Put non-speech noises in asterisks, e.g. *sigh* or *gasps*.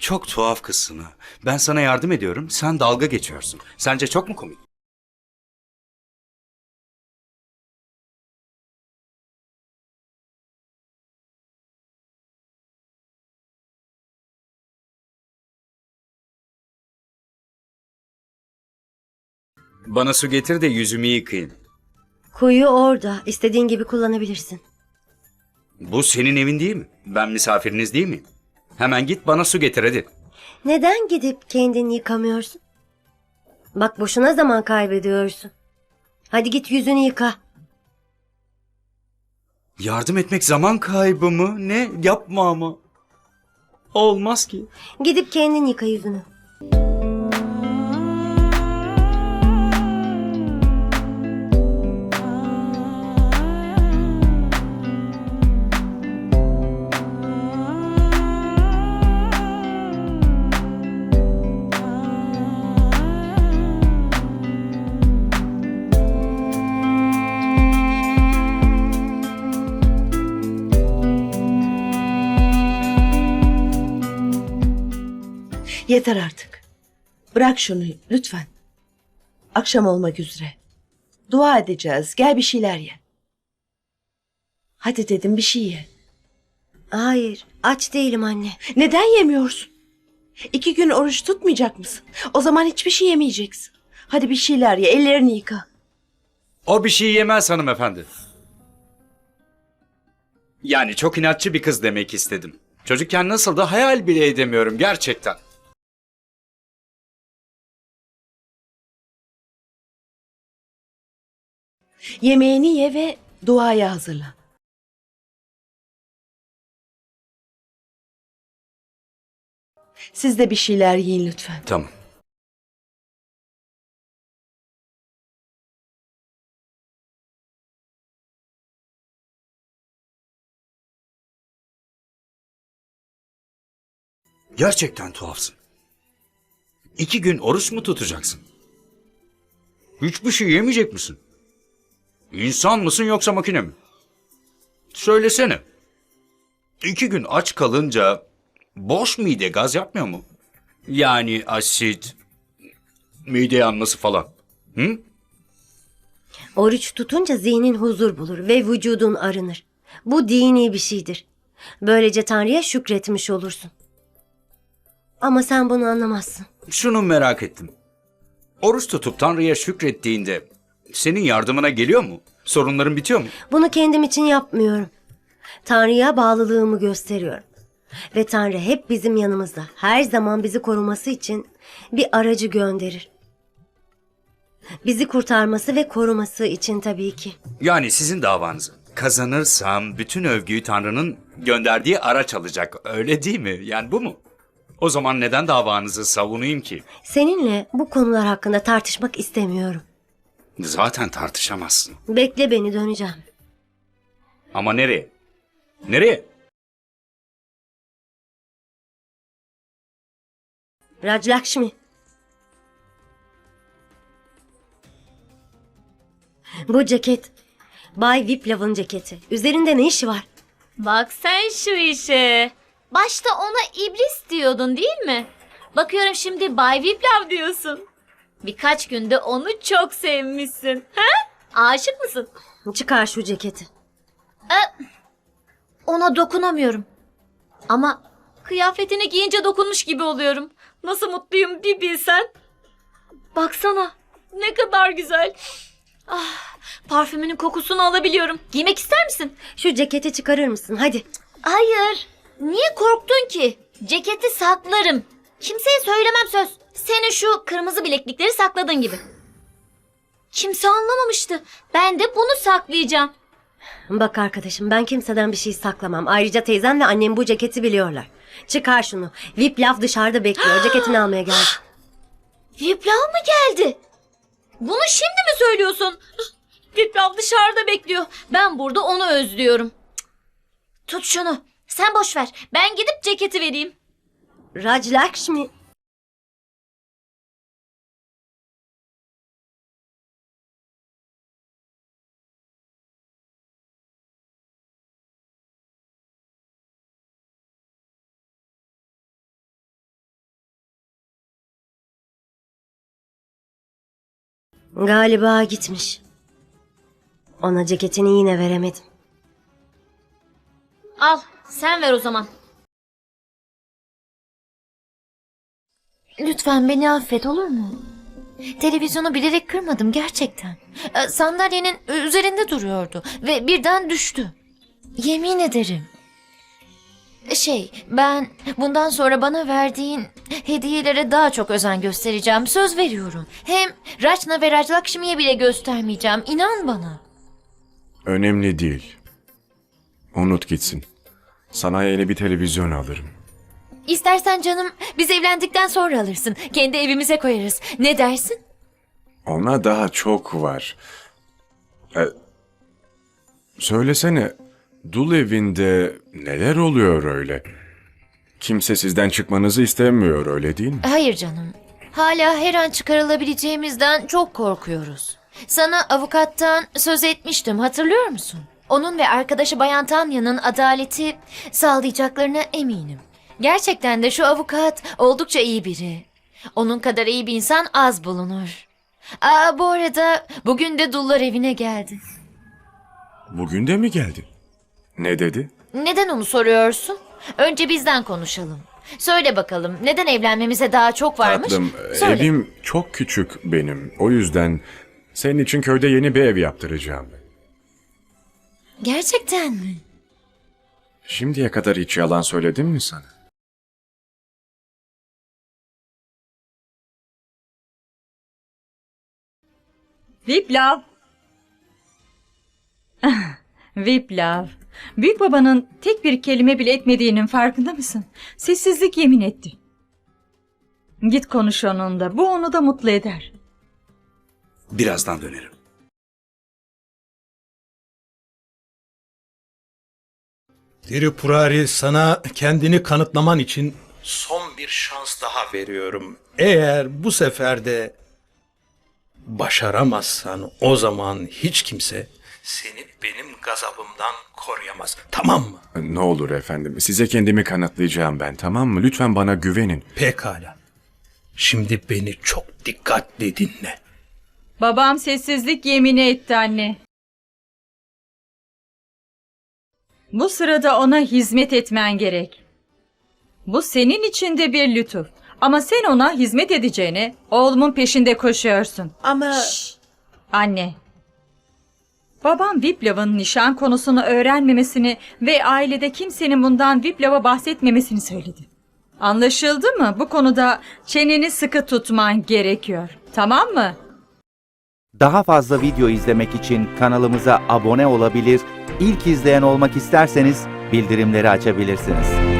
Çok tuhaf ha. Ben sana yardım ediyorum, sen dalga geçiyorsun. Sence çok mu komik? Bana su getir de yüzümü yıkayayım. Kuyu orada. İstediğin gibi kullanabilirsin. Bu senin evin değil mi? Ben misafiriniz değil miyim? Hemen git bana su getir hadi. Neden gidip kendini yıkamıyorsun? Bak boşuna zaman kaybediyorsun. Hadi git yüzünü yıka. Yardım etmek zaman kaybı mı? Ne? Yapma ama. Olmaz ki. Gidip kendin yıka yüzünü. Yeter artık. Bırak şunu lütfen. Akşam olmak üzere. Dua edeceğiz. Gel bir şeyler ye. Hadi dedim bir şey ye. Hayır, aç değilim anne. Neden yemiyorsun? İki gün oruç tutmayacak mısın? O zaman hiçbir şey yemeyeceksin. Hadi bir şeyler ye. Ellerini yıka. O bir şey yemez hanımefendi. Yani çok inatçı bir kız demek istedim. Çocukken nasıl da hayal bile edemiyorum gerçekten. Yemeğini ye ve duaya hazırla. Siz de bir şeyler yiyin lütfen. Tamam. Gerçekten tuhafsın. İki gün oruç mu tutacaksın? Hiçbir şey yemeyecek misin? İnsan mısın yoksa makine mi? Söylesene. İki gün aç kalınca boş mide gaz yapmıyor mu? Yani asit, mide yanması falan. Hı? Oruç tutunca zihnin huzur bulur ve vücudun arınır. Bu dini bir şeydir. Böylece Tanrı'ya şükretmiş olursun. Ama sen bunu anlamazsın. Şunu merak ettim. Oruç tutup Tanrı'ya şükrettiğinde senin yardımına geliyor mu? Sorunların bitiyor mu? Bunu kendim için yapmıyorum. Tanrı'ya bağlılığımı gösteriyorum. Ve Tanrı hep bizim yanımızda. Her zaman bizi koruması için bir aracı gönderir. Bizi kurtarması ve koruması için tabii ki. Yani sizin davanızı. Kazanırsam bütün övgüyü Tanrı'nın gönderdiği araç alacak. Öyle değil mi? Yani bu mu? O zaman neden davanızı savunayım ki? Seninle bu konular hakkında tartışmak istemiyorum. Zaten tartışamazsın. Bekle beni döneceğim. Ama nereye? Nereye? Rajlakshmi. Bu ceket Bay Viplav'ın ceketi. Üzerinde ne işi var? Bak sen şu işe. Başta ona iblis diyordun değil mi? Bakıyorum şimdi Bay Viplav diyorsun. Birkaç günde onu çok sevmişsin. Ha? Aşık mısın? Çıkar şu ceketi. Ona dokunamıyorum. Ama kıyafetini giyince dokunmuş gibi oluyorum. Nasıl mutluyum bir bilsen. Baksana ne kadar güzel. Ah, parfümünün kokusunu alabiliyorum. Giymek ister misin? Şu ceketi çıkarır mısın? Hadi. Hayır. Niye korktun ki? Ceketi saklarım. Kimseye söylemem söz. Senin şu kırmızı bileklikleri sakladığın gibi. Kimse anlamamıştı. Ben de bunu saklayacağım. Bak arkadaşım ben kimseden bir şey saklamam. Ayrıca teyzem ve annem bu ceketi biliyorlar. Çıkar şunu. Viplav dışarıda bekliyor. *gasps* Ceketini almaya geldi. Viplav mı geldi? Bunu şimdi mi söylüyorsun? *gasps* Viplav dışarıda bekliyor. Ben burada onu özlüyorum. Tut şunu. Sen boş ver. Ben gidip ceketi vereyim. Rajlakshmi. Galiba gitmiş. Ona ceketini yine veremedim. Al sen ver o zaman. Lütfen beni affet olur mu? Televizyonu bilerek kırmadım gerçekten. Ee, Sandalyenin üzerinde duruyordu ve birden düştü. Yemin ederim. Şey, ben bundan sonra bana verdiğin hediyelere daha çok özen göstereceğim. Söz veriyorum. Hem Rachna ve Rajlakshmi'ye bile göstermeyeceğim. İnan bana. Önemli değil. Unut gitsin. Sana yeni bir televizyon alırım. İstersen canım biz evlendikten sonra alırsın. Kendi evimize koyarız. Ne dersin? Ona daha çok var. E, söylesene, dul evinde neler oluyor öyle? Kimse sizden çıkmanızı istemiyor öyle değil mi? Hayır canım. Hala her an çıkarılabileceğimizden çok korkuyoruz. Sana avukattan söz etmiştim hatırlıyor musun? Onun ve arkadaşı Bayan Tanya'nın adaleti sağlayacaklarına eminim. Gerçekten de şu avukat oldukça iyi biri. Onun kadar iyi bir insan az bulunur. Aa, bu arada bugün de dullar evine geldi. Bugün de mi geldi? Ne dedi? Neden onu soruyorsun? Önce bizden konuşalım. Söyle bakalım neden evlenmemize daha çok varmış? Tatlım, Söyle. evim çok küçük benim. O yüzden senin için köyde yeni bir ev yaptıracağım. Gerçekten mi? Şimdiye kadar hiç yalan söyledim mi sana? Viplav. *laughs* Viplav. Büyük babanın tek bir kelime bile etmediğinin farkında mısın? Sessizlik yemin etti. Git konuş onunla. Bu onu da mutlu eder. Birazdan dönerim. Tirupurari sana kendini kanıtlaman için son bir şans daha veriyorum. Eğer bu sefer de başaramazsan o zaman hiç kimse seni benim gazabımdan koruyamaz. Tamam mı? Ne olur efendim, size kendimi kanıtlayacağım ben tamam mı? Lütfen bana güvenin. Pekala. Şimdi beni çok dikkatli dinle. Babam sessizlik yemini etti anne. Bu sırada ona hizmet etmen gerek. Bu senin için de bir lütuf. Ama sen ona hizmet edeceğine oğlumun peşinde koşuyorsun. Ama Anne. Babam Viplav'ın nişan konusunu öğrenmemesini ve ailede kimsenin bundan Viplav'a bahsetmemesini söyledi. Anlaşıldı mı? Bu konuda çeneni sıkı tutman gerekiyor. Tamam mı? Daha fazla video izlemek için kanalımıza abone olabilir, ilk izleyen olmak isterseniz bildirimleri açabilirsiniz.